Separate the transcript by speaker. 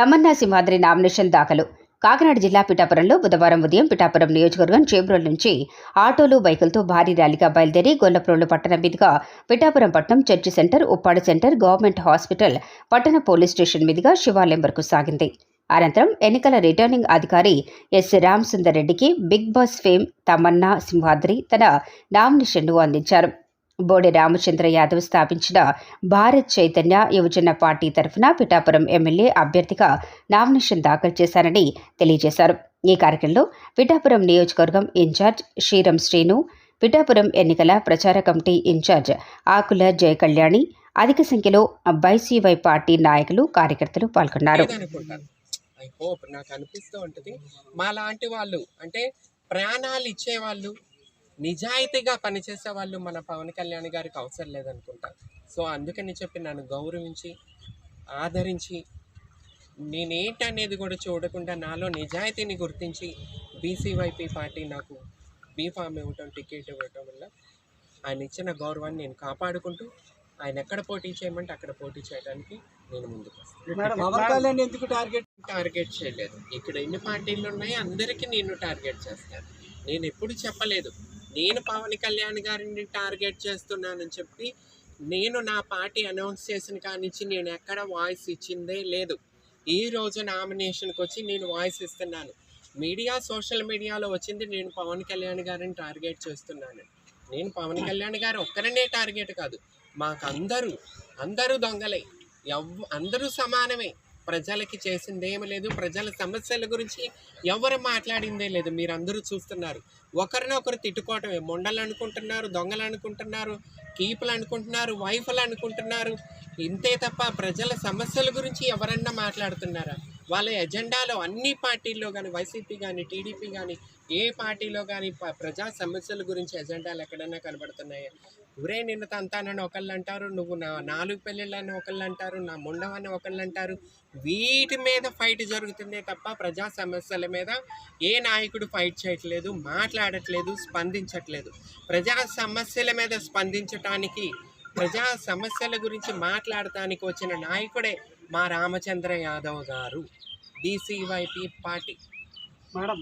Speaker 1: Tamannaah Simhadri nomination దాఖలు. కాకినాడ జిల్లా పిఠాపురంలో బుధవారం ఉదయం పిఠాపురం నియోజకవర్గం చేబ్రోల్ నుంచి ఆటోలు బైకులతో భారీ ర్యాలీగా బయలుదేరి గొల్లప్రోలు పట్టణం మీదుగా పిఠాపురం పట్టణం church centre Uppada centre government hospital పట్టణ పోలీస్ స్టేషన్ మీదుగా శివాలయం వరకు సాగింది. అనంతరం ఎన్నికల రిటర్నింగ్ అధికారి ఎస్. రామసుందర్ రెడ్డికి Bigg Boss fame Tamanna Simhadri తన నామినేషన్ను అందించారు. బోడె రామచంద్ర యాదవ్ స్థాపించిన భారత్ చైతన్య యువజన పార్టీ తరఫున పిఠాపురం ఎమ్మెల్యే అభ్యర్థిగా నామినేషన్ దాఖలు చేశారని తెలియజేశారు. ఈ కార్యక్రమంలో పిఠాపురం నియోజకవర్గం ఇన్ఛార్జ్ శ్రీరం శ్రీను పిఠాపురం ఎన్నికల ప్రచార కమిటీ ఇన్ఛార్జ్ ఆకుల జయకళ్యాణి అధిక సంఖ్యలో బైసీవై పార్టీ నాయకులు కార్యకర్తలు పాల్గొన్నారు.
Speaker 2: ఐ హోప్ నాకు అనిపిస్తూ ఉంటుంది మా లాంటి వాళ్ళు అంటే ప్రాణాలు ఇచ్చేవాళ్ళు నిజాయితీగా పనిచేసే వాళ్ళు మన పవన్ కళ్యాణ్ గారికి అవసరం లేదనుకుంటా. సో అందుకని చెప్పి నన్ను గౌరవించి ఆదరించి నేనేంటనేది కూడా చూడకుండా నాలో నిజాయితీని గుర్తించి బీసీవైపీ పార్టీ నాకు బీఫామ్ ఇవ్వటం టికెట్ ఇవ్వటం వల్ల ఆయన ఇచ్చిన గౌరవాన్ని నేను కాపాడుకుంటూ ఆయన ఎక్కడ పోటీ చేయమంటే అక్కడ పోటీ చేయడానికి నేను ముందుకు
Speaker 3: ఎందుకు టార్గెట్
Speaker 2: టార్గెట్ చేయలేదు? ఇక్కడ ఎన్ని పార్టీలు ఉన్నాయి అందరికీ నేను టార్గెట్ చేస్తాను. నేను ఎప్పుడు చెప్పలేదు. నేను పవన్ కళ్యాణ్ గారిని టార్గెట్ చేస్తున్నానని చెప్పి నేను నా పార్టీ అనౌన్స్ చేసిన కానించి నేను ఎక్కడ వాయిస్ ఇచ్చిందే లేదు. ఈ రోజు నామినేషన్కి వచ్చి నేను వాయిస్ ఇస్తున్నాను. మీడియా సోషల్ మీడియాలో వచ్చింది నేను పవన్ కళ్యాణ్ గారిని టార్గెట్ చేస్తున్నాను. నేను పవన్ కళ్యాణ్ గారు ఒక్కరనే టార్గెట్ కాదు. మాకు అందరూ అందరూ దొంగలే. ఎవ్ అందరూ సమానమే. ప్రజలకి చేసింది లేదు. ప్రజల సమస్యల గురించి ఎవరు మాట్లాడిందే లేదు. మీరు అందరూ చూస్తున్నారు. ఒకరినొకరు తిట్టుకోవటమే. మొండలు అనుకుంటున్నారు దొంగలు అనుకుంటున్నారు కీపులు అనుకుంటున్నారు వైఫ్లు అనుకుంటున్నారు. ఇంతే తప్ప ప్రజల సమస్యల గురించి ఎవరన్నా మాట్లాడుతున్నారా? వాళ్ళ ఎజెండాలో అన్ని పార్టీల్లో కానీ వైసీపీ కానీ టీడీపీ కానీ ఏ పార్టీలో కానీ ప్రజా సమస్యల గురించి ఎజెండాలు ఎక్కడన్నా కనబడుతున్నాయా? ఊరే నిన్న తంతానని ఒకళ్ళు అంటారు నువ్వు నా నాలుగు పెళ్ళిళ్ళని ఒకళ్ళు అంటారు నా ముండవని ఒకళ్ళు అంటారు. వీటి మీద ఫైట్ జరుగుతుందే తప్ప ప్రజా సమస్యల మీద ఏ నాయకుడు ఫైట్ చేయట్లేదు మాట్లాడట్లేదు స్పందించట్లేదు. ప్రజా సమస్యల మీద స్పందించటానికి ప్రజా సమస్యల గురించి మాట్లాడటానికి వచ్చిన నాయకుడే మా రామచంద్ర యాదవ్ గారు డిసివైపి పార్టీ.
Speaker 3: మేడం